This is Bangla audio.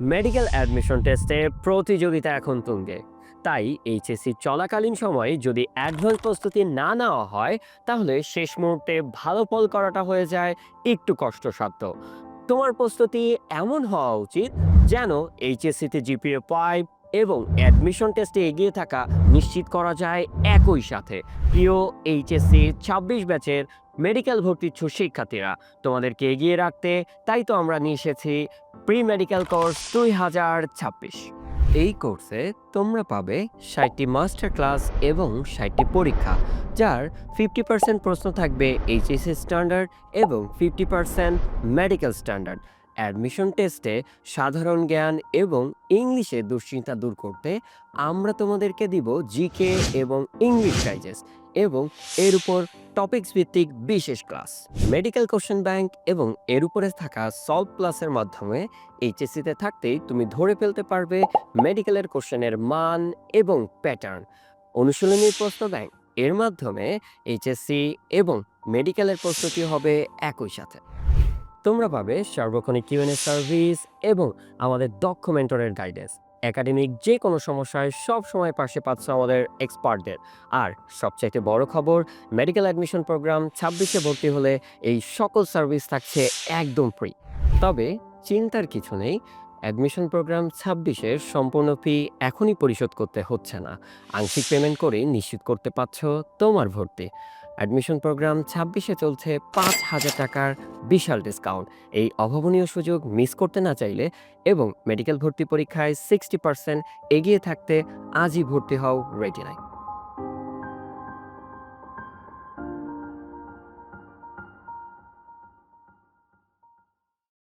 মেডিকেল অ্যাডমিশন টেস্টে প্রতিযোগিতা এখন তুঙ্গে। তাই এইচএসসি চলাকালীন সময়ে যদি অ্যাডভান্স প্রস্তুতি না নেওয়া হয়, তাহলে শেষ মুহূর্তে ভালো ফল করাটা হয়ে যায় একটু কষ্টসাধ্য। তোমার প্রস্তুতি এমন হওয়া উচিত যেন এইচএসসিতে জিপিএ ফাইভ এবং অ্যাডমিশন টেস্টে এগিয়ে থাকা নিশ্চিত করা যায় একই সাথে। প্রিয় এইচএসসি ছাব্বিশ ব্যাচের মেডিকেল ভর্তিচ্ছু শিক্ষার্থীরা, তোমাদেরকে এগিয়ে রাখতে তাই তো আমরা নিয়ে এসেছি প্রি মেডিকেল কোর্স দুই হাজার ছাব্বিশ। এই কোর্সে তোমরা পাবে ষাটটি মাস্টার ক্লাস এবং ষাটটি পরীক্ষা, যার ফিফটি পার্সেন্ট প্রশ্ন থাকবে এইচএসসি স্ট্যান্ডার্ড এবং fifty percent medical standard admission টেস্টে সাধারণ জ্ঞান এবং ইংলিশে দুশ্চিন্তা দূর করতে আমরা তোমাদেরকে দিব জিকে এবং ইংলিশ ডাইজেস্ট এবং এর উপর টপিকস ভিত্তিক বিশেষ ক্লাস মেডিকেল কোশ্চেন ব্যাংক এবং এর উপরে থাকা সলভ ক্লাসের মাধ্যমে এইচএসসিতে থাকতেই তুমি ধরে ফেলতে পারবে মেডিকেলের কোশ্চেনের মান এবং প্যাটার্ন অনুশীলনীর প্রশ্ন ব্যাংক এর মাধ্যমে এইচএসসি এবং মেডিকেলের প্রস্তুতি হবে একই সাথে। তোমরা পাবে সার্বক্ষণিক কিউএনএ সার্ভিস এবং আমাদের দক্ষ মেন্টরের গাইডেন্স একাডেমিক যে কোনো সমস্যায় সব সময় পাশে পাচ্ছ আমাদের এক্সপার্টদের আর সবচাইতে বড় খবর মেডিকেল অ্যাডমিশন প্রোগ্রাম ছাব্বিশে ভর্তি হলে এই সকল সার্ভিস থাকছে একদম ফ্রি তবে চিন্তার কিছু নেই অ্যাডমিশন প্রোগ্রাম ছাব্বিশের সম্পূর্ণ ফি এখনই পরিশোধ করতে হচ্ছে না। আংশিক পেমেন্ট করে নিশ্চিত করতে পারছ তোমার ভর্তি। অ্যাডমিশন প্রোগ্রাম ছাব্বিশে চলছে পাঁচ হাজার টাকার বিশাল ডিসকাউন্ট এই অভাবনীয় সুযোগ মিস করতে না চাইলে এবং মেডিকেল ভর্তি পরীক্ষায় সিক্সটি পার্সেন্ট এগিয়ে থাকতে আজই ভর্তি হও রেটিনায়